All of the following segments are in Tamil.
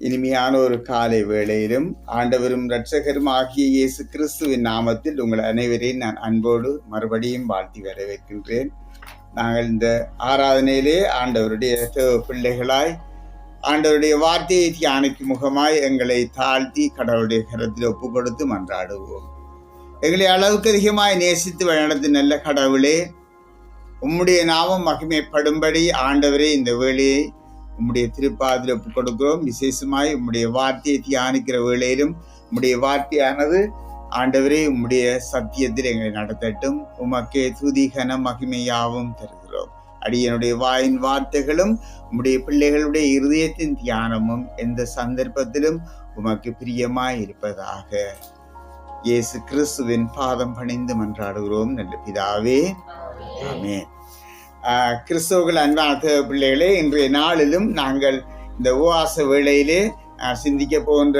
இனிமையான ஒரு காலை வேளையிலும் ஆண்டவரும் இரட்சகரும் ஆகிய இயேசு கிறிஸ்துவின் நாமத்தில் உங்கள் அனைவரையும் நான் அன்போடு மறுபடியும் வாழ்த்தி வரவேற்கின்றேன். நாங்கள் இந்த ஆராதனையிலே ஆண்டவருடைய பிள்ளைகளாய் ஆண்டவருடைய வார்த்தையை தியானிக்கும் முகமாய் எங்களை தாழ்த்தி கடவுளுடைய கரத்தில் ஒப்பு கொடுத்து மன்றாடுவோம். எங்களை அளவுக்கு அதிகமாய் நேசித்து வழிநடத்தும் நல்ல கடவுளே உம்முடைய நாமம் மகிமைப்படும்படி ஆண்டவரே இந்த வேளையை உம்முடைய திருப்பாதில் ஒப்புக் கொடுக்கிறோம். விசேஷமாய் உம்முடைய வார்த்தையை தியானிக்கிற வேளையிலும் உம்முடைய வார்த்தையானது ஆண்டவரே உம்முடைய சத்தியத்தில் எங்களை நடத்தட்டும். உமக்கே துதி கன மகிமையாவும் தருகிறோம். அடியனுடைய வாயின் வார்த்தைகளும் உம்முடைய பிள்ளைகளுடைய இருதயத்தின் தியானமும் எந்த சந்தர்ப்பத்திலும் உமக்கு பிரியமாய் இருப்பதாக. இயேசு கிறிஸ்துவின் பாதம் பணிந்து மன்றாடுகிறோம். நல்ல பிதாவே. ஆமென். கிறிஸ்தவர்கள் அன்பான தேவ பிள்ளைகளே இன்றைய நாளிலும் நாங்கள் இந்த உவாச வேளையிலே சிந்திக்க போன்ற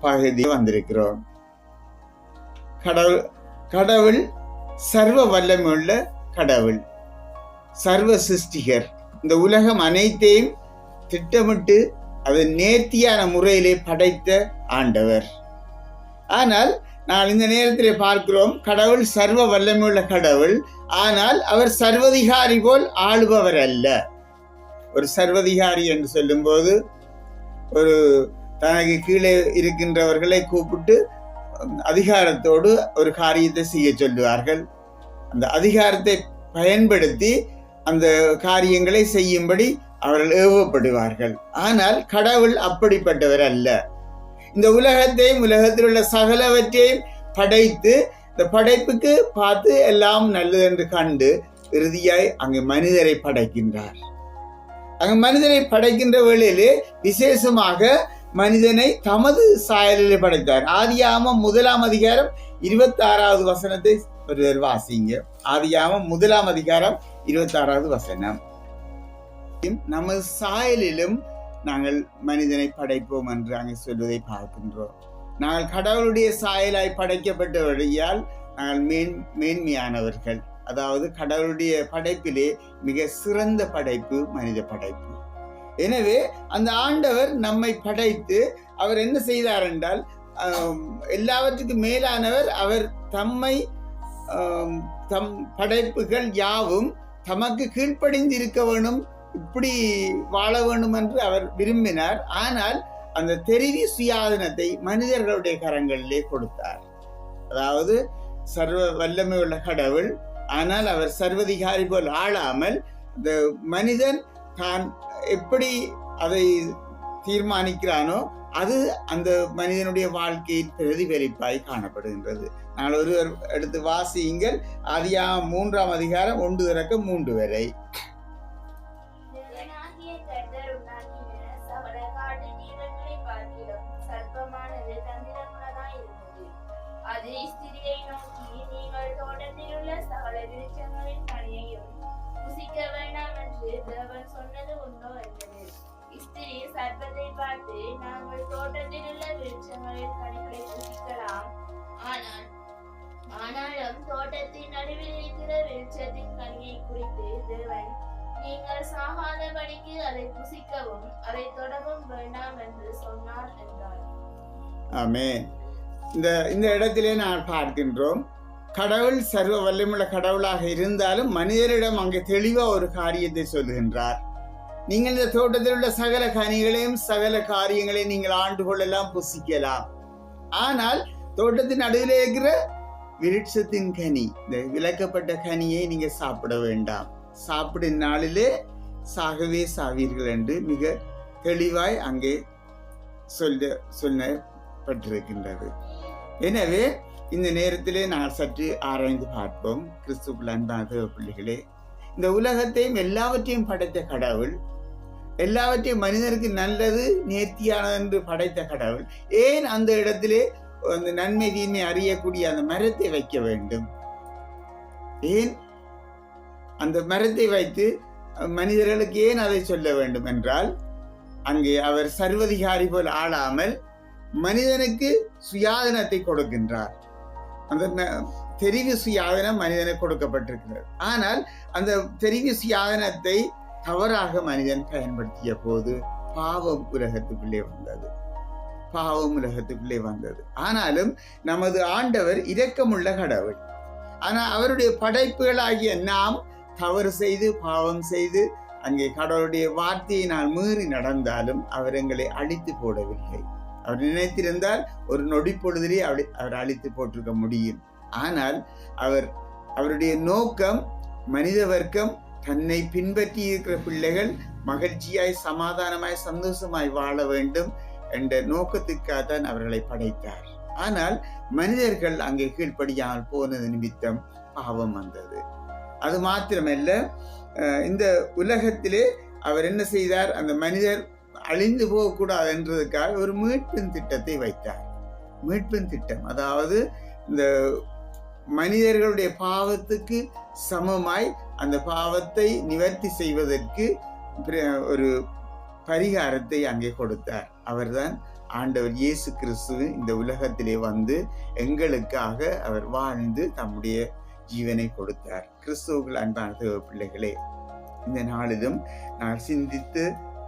பகுதி வந்திருக்கிறோம். கடவுள் கடவுள் சர்வ வல்லமையுள்ள கடவுள் சர்வ சிருஷ்டிகர். இந்த உலகம் அனைத்தையும் திட்டமிட்டு அது நேர்த்தியான முறையிலே படைத்த ஆண்டவர். ஆனால் நான் இந்த நேரத்தில் பார்க்கிறோம் கடவுள் சர்வ வல்லமையுள்ள கடவுள் ஆனால் அவர் சர்வதிகாரி போல் ஆளுபவர் அல்ல. ஒரு சர்வதிகாரி என்று சொல்லும்போது ஒரு தனக்கு கீழே இருக்கின்றவர்களை கூப்பிட்டு அதிகாரத்தோடு ஒரு காரியத்தை செய்ய சொல்லுவார்கள். அந்த அதிகாரத்தை பயன்படுத்தி அந்த காரியங்களை செய்யும்படி அவர்கள் ஏவப்படுவார்கள். ஆனால் கடவுள் அப்படிப்பட்டவர் அல்ல. இந்த உலகத்தையும் உலகத்தில் உள்ள சகலவற்றையும் படைத்து இந்த படைப்புக்கு பார்த்து எல்லாம் நல்லது என்று கண்டு இறுதியாய் அங்கு மனிதரை படைக்கின்றார். அங்கு மனிதனை படைக்கின்ற வேளையிலே விசேஷமாக மனிதனை தமது சாயலிலே படைத்தார். ஆதியாமம் முதலாம் அதிகாரம் இருபத்தி ஆறாவது வசனத்தை ஒருவர் வாசிங்க. ஆதியாமம் முதலாம் அதிகாரம் இருபத்தி ஆறாவது வசனம். நமது சாயலிலும் நாங்கள் மனிதனை படைப்போம் என்று அங்கே சொல்வதை பார்க்கின்றோம். நாங்கள் கடவுளுடைய சாயலாய் படைக்கப்பட்டவழியால் நாங்கள் மேன் மேன்மையானவர்கள். அதாவது கடவுளுடைய படைப்பிலே மிக சிறந்த படைப்பு மனித படைப்பு. எனவே அந்த ஆண்டவர் நம்மை படைத்து அவர் என்ன செய்தார் என்றால் எல்லாவற்றுக்கும் மேலானவர் அவர் தம்மை தம் படைப்புகள் யாவும் தமக்கு கீழ்ப்படிந்திருக்க வேணும் இப்படி வாழ வேண்டும் என்று அவர் விரும்பினார். ஆனால் அந்த தெரிவி சுயாதனத்தை மனிதர்களுடைய கரங்களிலே கொடுத்தார். அதாவது சர்வ வல்லமை உள்ள கடவுள் ஆனால் அவர் சர்வதிகாரி போல் ஆளாமல் இந்த மனிதன் தான் எப்படி அதை தீர்மானிக்கிறானோ அது அந்த மனிதனுடைய வாழ்க்கையின் பிரதிபலிப்பாய் காணப்படுகின்றது. நான் ஒருவர் எடுத்து வாசியுங்கள். அதிகா மூன்றாம் அதிகாரம் ஒன்று திறக்க மூன்று வரை. ஜீவன்களை பார்க்கிலும் சர்ப்பமானது தந்திரமுள்ளதாயிருந்தது. அது ஸ்திரியை நோக்கி, நீங்கள் தோட்டத்தில் உள்ள சகல விருட்சங்களின் கனியையும் புசிக்க வேண்டாம் என்று தேவன் சொன்னது உண்டோ என்றது. ஸ்திரி சர்ப்பத்தை பார்த்து, நாங்கள் தோட்டத்தில் உள்ள விருட்சங்களின் கனிகளை புசிக்கலாம். ஆனால் ஆனாலும் தோட்டத்தின் நடுவில் இருக்கிற வெளிச்சத்தின் கனியை குறித்து தேவன் நீங்கள் சாகாதபடிக்கு அதை புசிக்கவும் அதை தொடவும் வேண்டாம் என்று சொன்னார் என்றார். ஆமே இந்த இந்த இடத்திலே நான் பார்க்கின்றோம். கடவுள் சர்வ வல்லமுள்ள கடவுளாக இருந்தாலும் மனிதரிடம் அங்கே தெளிவாக ஒரு காரியத்தை சொல்லுகின்றார் நீங்கள் இந்த தோட்டத்தில் உள்ள சகல கனிகளையும் சகல காரியங்களையும் நீங்கள் ஆண்டு கொள்ளலாம் புசிக்கலாம். ஆனால் தோட்டத்தின் நடுவில் இருக்கிற விருட்சத்தின் கனி இந்த விளக்கப்பட்ட கனியை நீங்கள் சாப்பிட வேண்டாம். சாப்பிடும் நாளிலே சாகவே சாவீர்கள் என்று மிக தெளிவாய் அங்கே சொல்ல சொல்லப்பட்டிருக்கின்றது. எனவே இந்த நேரத்திலே நான் சற்று ஆராய்ந்து பார்ப்போம். கிறிஸ்துக்குள் அன்பான பிள்ளைகளே இந்த உலகத்தையும் எல்லாவற்றையும் படைத்த கடவுள் எல்லாவற்றையும் மனிதனுக்கு நல்லது நேர்த்தியானது என்று படைத்த கடவுள் ஏன் அந்த இடத்திலே அந்த நன்மை தீமை அறியக்கூடிய அந்த மரத்தை வைக்க வேண்டும்? ஏன் அந்த மரத்தை வைத்து மனிதர்களுக்கு ஏன் அதை சொல்ல வேண்டும் என்றால் அங்கே அவர் சர்வதிகாரி போல் ஆளாமல் மனிதனுக்கு சுயாதனத்தை கொடுக்கின்றார். அந்த தெரிவு சுயாதனம் மனிதனுக்கு கொடுக்கப்பட்டிருக்கிறது. ஆனால் அந்த தெரிவு சுயாதனத்தை தவறாக மனிதன் பயன்படுத்திய போது பாவம் உலகத்துக்குள்ளே வந்தது. பாவம் உலகத்துக்குள்ளே வந்தது. ஆனாலும் நமது ஆண்டவர் இரக்கமுள்ள கடவுள். ஆனால் அவருடைய படைப்புகளாகிய நாம் தவறு செய்து பாவம் செய்து அங்கே கடவுளுடைய வார்த்தையை நான் மீறி நடந்தாலும் அவர் எங்களை அழித்து போடவில்லை. அவர் நினைத்திருந்தால் ஒரு நொடி பொழுதிலே அவளை- அவர் அழித்து போட்டிருக்க முடியும். ஆனால் அவர் அவருடைய நோக்கம் மனித வர்க்கம் தன்னை பின்பற்றி இருக்கிற பிள்ளைகள் மகிழ்ச்சியாய் சமாதானமாய் சந்தோஷமாய் வாழ வேண்டும் என்ற நோக்கத்துக்காக தான் அவர்களை படைத்தார். ஆனால் மனிதர்கள் அங்கே கீழ்ப்படியாமல் போனது நிமித்தம் பாவம் வந்தது. அது மாத்திரமல்ல இந்த உலகத்திலே அவர் என்ன செய்தார்? அந்த மனிதர் அழிந்து போகக்கூடாது என்றதுக்காக ஒரு மீட்பின் திட்டத்தை வைத்தார். மீட்பின் திட்டம். அதாவது இந்த மனிதர்களுடைய பாவத்துக்கு சமமாய் அந்த பாவத்தை நிவர்த்தி செய்வதற்கு ஒரு பரிகாரத்தை அங்கே கொடுத்தார். அவர்தான் ஆண்டவர் இயேசு கிறிஸ்து இந்த உலகத்திலே வந்து எங்களுக்காக அவர் வாழ்ந்து தம்முடைய ஜீவனை கொடுத்தார். கிறிஸ்துவுக்குள் அன்பான தேவ பிள்ளைகளே இந்த நாளிலும் நான் சிந்தித்து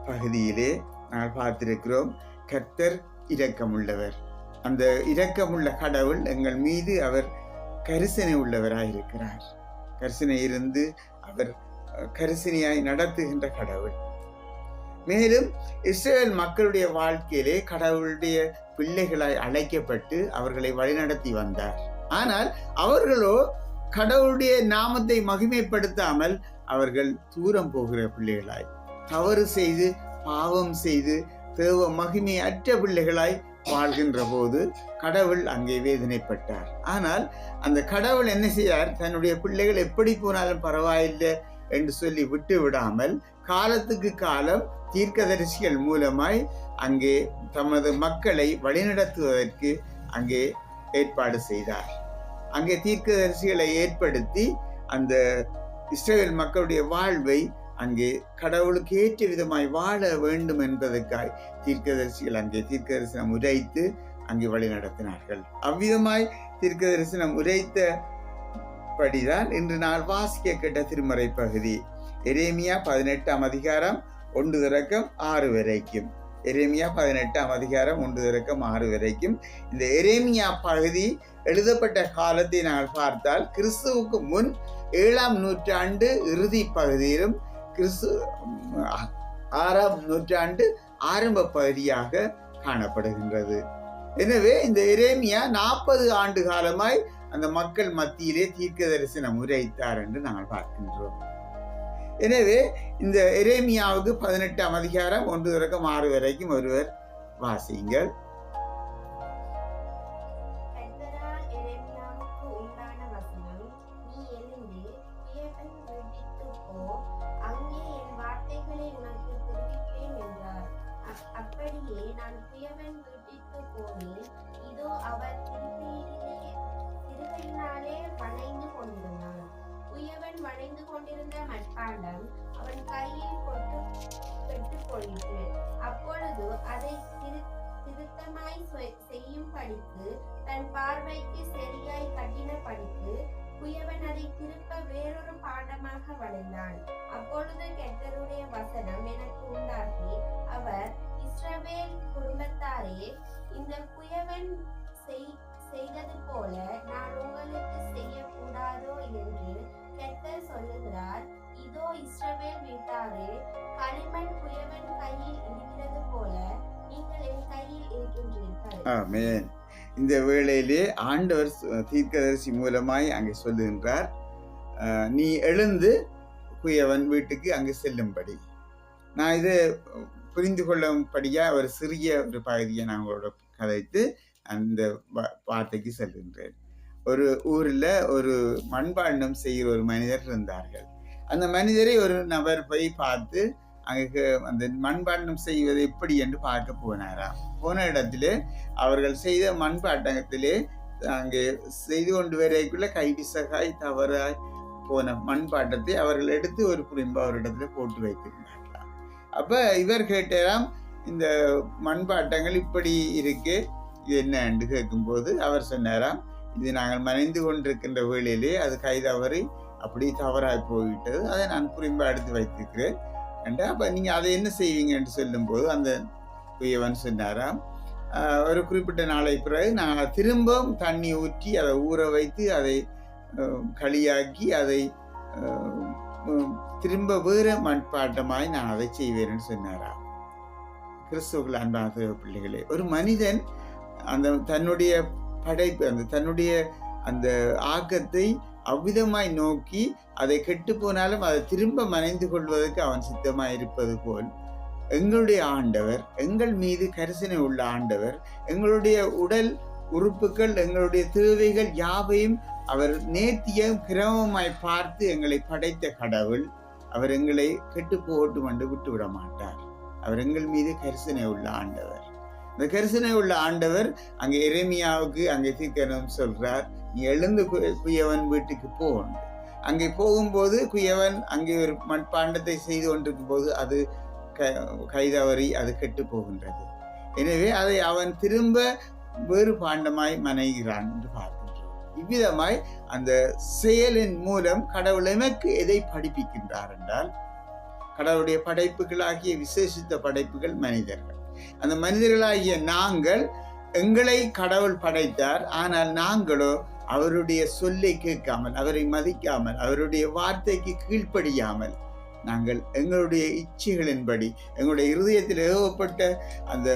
பகுதியிலே நான் பார்த்திருக்கிறோம் கர்த்தர் இரக்கமுள்ளவர். அந்த இரக்கமுள்ள கடவுள் எங்கள் மீது அவர் கரிசனை உள்ளவராயிருக்கிறார். கரிசனை இருந்து அவர் கரிசனையாய் நடத்துகின்ற கடவுள். மேலும் இஸ்ரேல் மக்களுடைய வாழ்க்கையிலே கடவுளுடைய பிள்ளைகளாய் அழைக்கப்பட்டு அவர்களை வழிநடத்தி வந்தார். ஆனால் அவர்களோ கடவுளுடைய நாமத்தை மகிமைப்படுத்தாமல் அவர்கள் தூரம் போகிற பிள்ளைகளாய் தவறு செய்து பாவம் செய்து தேவ மகிமை அற்ற பிள்ளைகளாய் வாழ்கின்ற போது கடவுள் அங்கே வேதனைப்பட்டார். ஆனால் அந்த கடவுள் என்ன செய்தார்? தன்னுடைய பிள்ளைகள் எப்படி போனாலும் பரவாயில்லை என்று சொல்லி விட்டு விடாமல் காலத்துக்கு காலம் தீர்க்கதரிசிகள் மூலமாய் அங்கே தமது மக்களை வழிநடத்துவதற்கு அங்கே ஏற்பாடு செய்தார். அங்கே தீர்க்கதரிசிகளை ஏற்படுத்தி அந்த இஸ்ரேல் மக்களுடைய வாழ்வை அங்கே கடவுளுக்கு ஏற்ற விதமாய் வாழ வேண்டும் என்பதற்காய் தீர்க்கதரிசிகள் அங்கே தீர்க்கதரிசனம் உரைத்து அங்கே வழி நடத்தினார்கள். அவ்விதமாய் தீர்க்கதரிசனம் உரைத்த படிதான் இன்று நான் வாசிக்க கேட்ட திருமறை பகுதி. எரேமியா பதினெட்டாம் அதிகாரம் ஒன்று திறக்கம் ஆறு வரைக்கும். எரேமியா பதினெட்டாம் அதிகாரம் ஒன்று இறக்கம் ஆறு வரைக்கும். இந்த எரேமியா பகுதி எழுதப்பட்ட காலத்தை நாங்கள் பார்த்தால் கிறிஸ்துவுக்கு முன் ஏழாம் நூற்றாண்டு இறுதி பகுதியிலும் கிறிஸ்து ஆறாம் நூற்றாண்டு ஆரம்ப பகுதியாக காணப்படுகின்றது. எனவே இந்த எரேமியா நாற்பது ஆண்டு காலமாய் அந்த மக்கள் மத்தியிலே தீர்க்க தரிசனம் உரைத்தார் என்று நாங்கள் பார்க்கின்றோம். எனவே இந்த எரேமியாவுக்கு பதினெட்டாம் அதிகாரம் ஒன்று தொடக்கம் ஆறு வரைக்கும் ஒருவர் வாசியுங்கள். கொண்டிருந்த மட்பாண்டம் அவன் கையில் கொட்டு பெற்றுப் போயிற்று அப்பொழுது அதை திரு திருத்தமாய் செய்யும் படிக்கு தன் பார்வைக்கு சரியாய் கட்டின படிக்கு குயவன் அதை திருப்ப வேறொரு பாண்டமாக வளைந்தான். அப்பொழுது கெட்டருடைய வசனம் எனக்கு உண்டாகி அவர் இஸ்ரவேல் குடும்பத்தாரே இந்த குயவன் செய்தது போல நான் உங்களுக்கு செய்யக்கூடாதோ ஆமேன். இந்த வேளையிலே ஆண்டவர் தீர்க்கதரிசி மூலமாய் அங்கே சொல்லுகின்றார் நீ எழுந்து குயவன் வீட்டுக்கு அங்கு செல்லும்படி. நான் இதை புரிந்து கொள்ளும்படியா ஒரு சிறிய ஒரு பகுதியை நான் உங்களோட கதைத்து அந்த வார்த்தைக்கு செல்கின்றேன். ஒரு ஊரில் ஒரு மண்பாண்டம் செய்கிற ஒரு மனிதர் இருந்தார்கள். அந்த மனிதரை ஒரு நபர் போய் பார்த்து அங்கு அந்த மண்பாண்டம் செய்வது எப்படி என்று பார்க்க போனாராம். போன இடத்திலே அவர்கள் செய்த மண்பாட்டத்திலே அங்கே செய்து கொண்டு வரைக்குள்ள கைவிசகாய் தவறாய் போன மண்பாட்டத்தை அவர்கள் எடுத்து ஒரு புரிம்பு அவரிடத்துல போட்டு வைத்திருந்தார்களாம். அப்ப இவர் கேட்டாராம் இந்த மண்பாட்டங்கள் இப்படி இருக்கு இது என்ன என்று கேட்கும்போது அவர் சொன்னாராம் இது நாங்கள் மறைந்து கொண்டிருக்கின்ற வேளையிலே அது கை தவறி அப்படி தவறாய் போய்விட்டது அதை நான் புரிம்பா எடுத்து வைத்திருக்கிறேன். என்று அப்போ நீங்கள் அதை என்ன செய்வீங்கன்னு சொல்லும்போது அந்த குயவன் சொன்னாராம் ஒரு குறிப்பிட்ட நாளை பிறகு நான் திரும்பவும் தண்ணி ஊற்றி அதை ஊற வைத்து அதை களியாக்கி அதை திரும்ப வேறு மண்பாட்டமாய் நான் அதை செய்வேன்னு சொன்னாராம். கிறிஸ்துவர்கள் அன்பாக பிள்ளைகளே ஒரு மனிதன் அந்த தன்னுடைய படைப்பு அந்த தன்னுடைய அந்த ஆக்கத்தை அவ்விதமாய் நோக்கி அதை கெட்டு போனாலும் அதை திரும்ப மனைந்து கொள்வதற்கு அவன் சித்தமாய் இருப்பது போல். எங்களுடைய ஆண்டவர் எங்கள் மீது கரிசனை உள்ள ஆண்டவர் எங்களுடைய உடல் உறுப்புகள் எங்களுடைய தேவைகள் யாவையும் அவர் நேர்த்தியும் கிரமமாய் பார்த்து எங்களை படைத்த கடவுள் அவர் எங்களை கெட்டு போகட்டும் என்று விட்டு விட மாட்டார். அவர் எங்கள் மீது கரிசனை உள்ள ஆண்டவர். இந்த கரிசனை உள்ள ஆண்டவர் அங்கே இறைமையாவுக்கு அங்கே தீர்க்கனம் சொல்றார். நீ எழுந்து குயவன் வீட்டுக்கு போகணும் அங்கே போகும்போது குயவன் அங்கே ஒரு மண்பாண்டத்தை செய்து கொண்டிருக்கும் போது அது க கைதவறி அது கெட்டு போகின்றது. எனவே அதை அவன் திரும்ப வேறு பாண்டமாய் மனைகிறான் என்று பார்க்கின்றோம். இவ்விதமாய் அந்த செயலின் மூலம் கடவுள் எமக்கு எதை படிப்பிக்கின்றார் என்றால் கடவுளுடைய படைப்புகளாகிய விசேஷித்த படைப்புகள் மனிதர்கள். அந்த மனிதர்களாகிய நாங்கள் எங்களை கடவுள் படைத்தார். ஆனால் நாங்களோ அவருடைய சொல்லை கேட்காமல் அவரை மதிக்காமல் அவருடைய வார்த்தைக்கு கீழ்ப்படியாமல் நாங்கள் எங்களுடைய இச்சைகளின்படி எங்களுடைய இருதயத்தில் ஏவப்பட்ட அந்த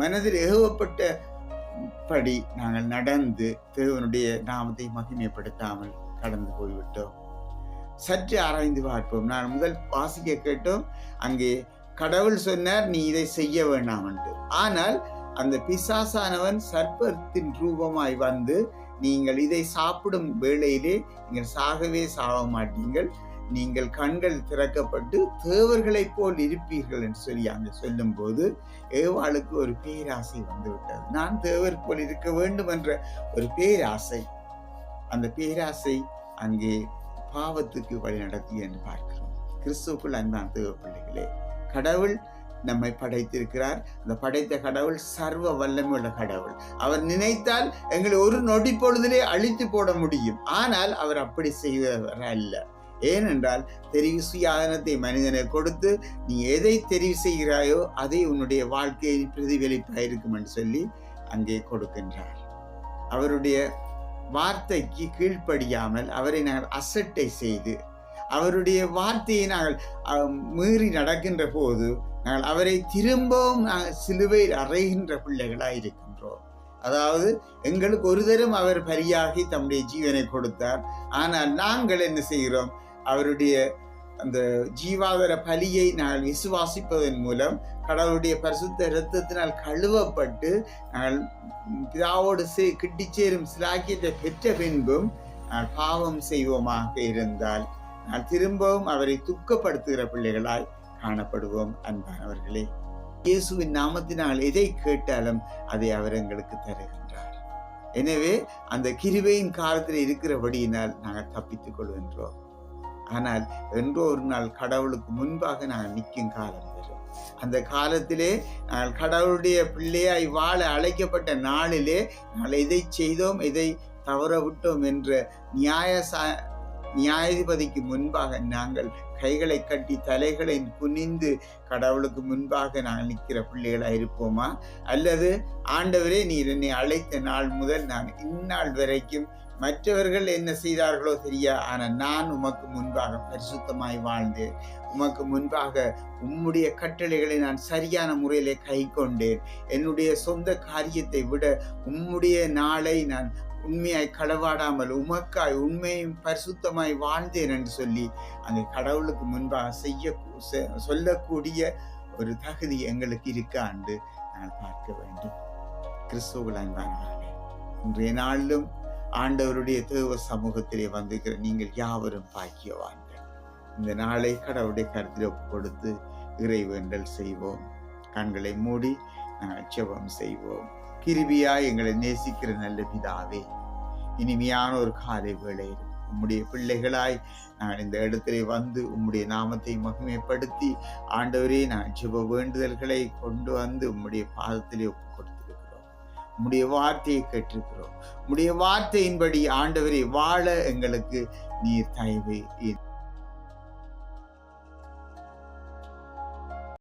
மனதில் ஏவப்பட்ட படி நாங்கள் நடந்து தேவனுடைய நாமத்தை மகிமைப்படுத்தாமல் கடந்து போய்விட்டோம். சற்று ஆராய்ந்து பார்ப்போம். நான் முதல் வாசிக்க கேட்டோம். அங்கே கடவுள் சொன்னார் நீ இதை செய்ய வேண்டாம் என்று. ஆனால் அந்த பிசாசானவன் சர்ப்பத்தின் ரூபமாய் வந்து நீங்கள் இதை சாப்பிடும் வேளையிலே நீங்கள் சாகவே சாக மாட்டீங்கள் நீங்கள் கண்கள் திறக்கப்பட்டு தேவர்களைப் போல் இருப்பீர்கள் என்று சொல்லி அங்கே சொல்லும்போது ஏவாளுக்கு ஒரு பேராசை வந்து விட்டது நான் தேவர் போல் இருக்க வேண்டும் என்ற ஒரு பேராசை. அந்த பேராசை அங்கே பாவத்துக்கு வழி நடத்தி என்று பார்க்கிறோம். கிறிஸ்துவுக்குள் அன்பான தேவ பிள்ளைகளே கடவுள் நம்மை படைத்திருக்கிறார். அந்த படைத்த கடவுள் சர்வ வல்லமுள்ள கடவுள். அவர் நினைத்தால் எங்களை ஒரு நொடி பொழுதிலே அழித்து போட முடியும். ஆனால் அவர் அப்படி செய்வவர் அல்ல. ஏனென்றால் தெரிவு சுயாதனத்தை மனிதனை கொடுத்து நீ எதை தெரிவு செய்கிறாயோ அதை உன்னுடைய வாழ்க்கையில் பிரதிபலிப்பாயிருக்கும் என்று சொல்லி அங்கே கொடுக்கின்றார். அவருடைய வார்த்தைக்கு கீழ்ப்படியாமல் அவரை நாங்கள் அசட்டை செய்து அவருடைய வார்த்தையை நாங்கள் மீறி நடக்கின்ற போது நாங்கள் அவரை திரும்பவும் நாங்கள் சிலுவையில் அறைகின்ற பிள்ளைகளாக இருக்கின்றோம் அதாவது எங்களுக்கு ஒரு தரம் அவர் பரியாகி தம்முடைய ஜீவனை கொடுத்தார். ஆனால் நாங்கள் என்ன செய்கிறோம்? அவருடைய அந்த ஜீவாதார பலியை நாங்கள் விசுவாசிப்பதன் மூலம் கடவுளுடைய பரிசுத்த இரத்தத்தினால் கழுவப்பட்டு நாங்கள் பிதாவோடு சே கிட்டிச்சேரும் சிலாக்கியத்தை பெற்ற பின்பும் நாங்கள் பாவம் செய்வோமாக இருந்தால் நான் திரும்பவும் அவரை துக்கப்படுத்துகிற பிள்ளைகளாய் காணப்படுவோம் அன்பானவர்களே. இயேசுவின் நாமத்தினால் எதை கேட்டாலும் அதை அவர் எங்களுக்கு தருகின்றார். எனவே அந்த கிருபையின் காலத்தில் இருக்கிறபடியினால் நாங்கள் தப்பித்துக் கொள்கின்றோம். ஆனால் என்றோ ஒரு நாள் கடவுளுக்கு முன்பாக நாங்கள் நிற்கும் காலம் வரும். அந்த காலத்திலே நாங்கள் கடவுளுடைய பிள்ளையாய் வாழ அழைக்கப்பட்ட நாளிலே நாங்கள் எதை செய்தோம் எதை தவற விட்டோம் என்ற நியாய சா- நியாயாதிபதிக்கு முன்பாக நாங்கள் கைகளை கட்டி தலைகளை குனிந்து கடவுளுக்கு முன்பாக நாங்கள் நிற்கிற பிள்ளைகளாக இருப்போமா? அல்லது ஆண்டவரே நீர் என்னை அழைத்த நாள் முதல் நான் இந்நாள் வரைக்கும் மற்றவர்கள் என்ன செய்தார்களோ தெரியா? ஆனால் நான் உமக்கு முன்பாக பரிசுத்தமாய் வாழ்ந்தேன். உமக்கு முன்பாக உம்முடைய கட்டளைகளை நான் சரியான முறையிலே கை கொண்டேன் என்னுடைய சொந்த காரியத்தை விட உம்முடைய நாளை நான் உண்மையாய் களவாடாமல் உமக்காய் உண்மையும் பரிசுத்தமாய் வாழ்ந்தேன் என்று சொல்லி அங்கே கடவுளுக்கு முன்பாக செய்ய சொல்லக்கூடிய ஒரு தகுதி எங்களுக்கு இருக்காண்டு நான் பார்க்க வேண்டும். கிறிஸ்துவ அன்பானவர்களே இன்றைய நாளிலும் ஆண்டவருடைய தேவ சமூகத்திலே வந்திருக்கிற நீங்கள் யாவரும் பாக்கியவான்கள். இந்த நாளை கடவுளுடைய கருத்தில் ஒப்பு கொடுத்து இறைவேண்டல் செய்வோம். கண்களை மூடி நாங்கள் ஜெபம் செய்வோம். கிருபியா எங்களை நேசிக்கிற நல்ல பிதாவே இனிமையான ஒரு காலை வேளையில் உம்முடைய பிள்ளைகளாய் நான் இந்த இடத்திலே வந்து உம்முடைய நாமத்தை மகிமைப்படுத்தி ஆண்டவரே நான் ஜெப வேண்டுதல்களை கொண்டு வந்து உம்முடைய பாதத்திலே ஒப்பு கொடுத்திருக்கிறோம். உம்முடைய வார்த்தையை கேட்டிருக்கிறோம். உம்முடைய வார்த்தையின்படி ஆண்டவரை வாழ எங்களுக்கு நீர் தயவை.